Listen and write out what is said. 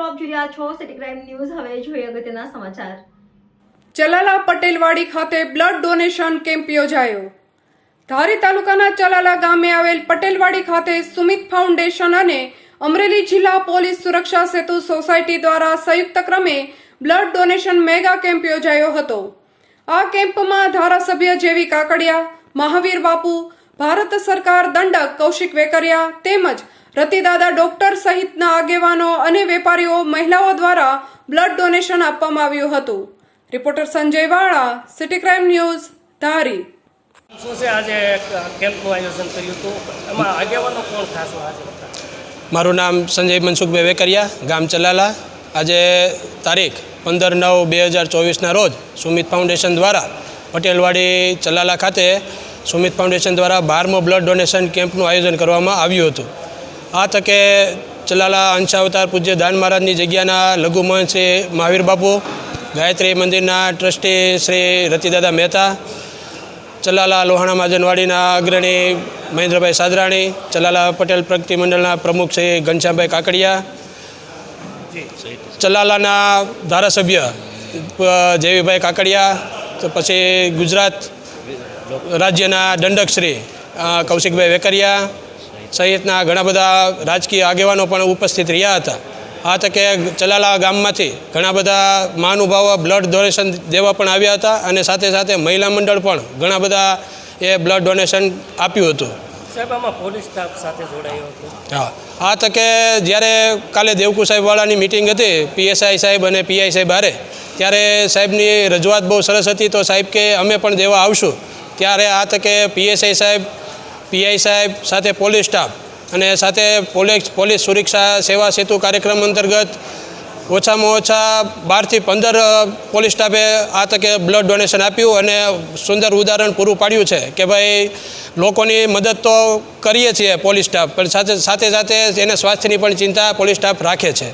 આપ જોઈ રહ્યા છો. સિટી ક્રાઇમ ન્યૂઝ હવે જોઈએ અગત્યના સમાચાર. ચલાલા પટેલવાડી ખાતે બ્લડ ડોનેશન કેમ્પ યોજાયો. ધારી તાલુકાના ચલાલા ગામે આવેલ પટેલવાડી ખાતે સુમિત ફાઉન્ડેશન અને અમરેલી જિલ્લા પોલીસ સુરક્ષા સેતુ સોસાયટી દ્વારા સંયુક્ત ક્રમે બ્લડ ડોનેશન મેગા કેમ્પ યોજાયો હતો. આ કેમ્પમાં ધારાસભ્ય જેવી કાકડિયા, મહાવીર બાપુ, ભારત સરકાર દંડક કૌશિક વેકરિયા તેમજ રતિદાદા ડોક્ટર સહિતના આગેવાનો અને વેપારીઓ મહિલાઓ દ્વારા બ્લડ ડોનેશન આપવામાં આવ્યું હતું. રિપોર્ટર સંજય વાળા સિટી ક્રાઇમ ન્યૂઝ ધારી. શું છે આજે કેમ્પનું આયોજન કર્યું હતું? એમાં આગેવાનો કોણ ખાસ આજે મારું નામ સંજય મનસુખભાઈ વેકરિયા ગામ ચલાલા. આજે તારીખ પંદર નવ બે હજાર ચોવીસના રોજ સુમિત ફાઉન્ડેશન દ્વારા પટેલવાડી ચલાલા ખાતે સુમિત ફાઉન્ડેશન દ્વારા બારમો બ્લડ ડોનેશન કેમ્પનું આયોજન કરવામાં આવ્યું હતું. આ તકે ચલાલા અંશાવતાર પૂજ્ય દાન મહારાજની જગ્યાના લઘુમંચ શ્રી મહાવીર બાપુ, ગાયત્રી મંદિરના ટ્રસ્ટી શ્રી રતિદાદા મહેતા, ચલાલા લોહાણા મહાજનવાડીના અગ્રણી મહેન્દ્રભાઈ સાદરાણી, ચલાલા પટેલ પ્રગતિ મંડળના પ્રમુખ શ્રી ઘનશ્યામભાઈ કાકડિયા, ચલાલાના ધારાસભ્ય જેવીભાઈ કાકડિયા, તો પછી ગુજરાત રાજ્યના દંડકશ્રી કૌશિકભાઈ વેકરિયા સહિતના ઘણા બધા રાજકીય આગેવાનો પણ ઉપસ્થિત રહ્યા હતા. આ તકે ચલાલા ગામમાંથી ઘણા બધા મહાનુભાવો બ્લડ ડોનેશન દેવા પણ આવ્યા હતા અને સાથે સાથે મહિલા મંડળ પણ ઘણા બધા એ બ્લડ ડોનેશન આપ્યું હતું. હા. આ તકે જ્યારે કાલે દેવકુ સાહેબવાળાની મિટિંગ હતી પીએસઆઈ સાહેબ અને પીઆઈ સાહેબ હારે ત્યારે સાહેબની રજૂઆત બહુ સરસ હતી. તો સાહેબ કે અમે પણ દેવા આવશું. ત્યારે આ તકે પીએસઆઈ સાહેબ પીઆઈ સાહેબ, સાથે પોલીસ સ્ટાફ અને સાથે પોલીસ પોલીસ સુરક્ષા સેવા સેતુ કાર્યક્રમ અંતર્ગત ઓછામાં ઓછા બારથી પંદર પોલીસ સ્ટાફે આ તકે બ્લડ ડોનેશન આપ્યું અને સુંદર ઉદાહરણ પૂરું પાડ્યું છે કે ભાઈ લોકોની મદદ તો કરીએ છીએ પોલીસ સ્ટાફ, પણ સાથે સાથે સાથે એને સ્વાસ્થ્યની પણ ચિંતા પોલીસ સ્ટાફ રાખે છે.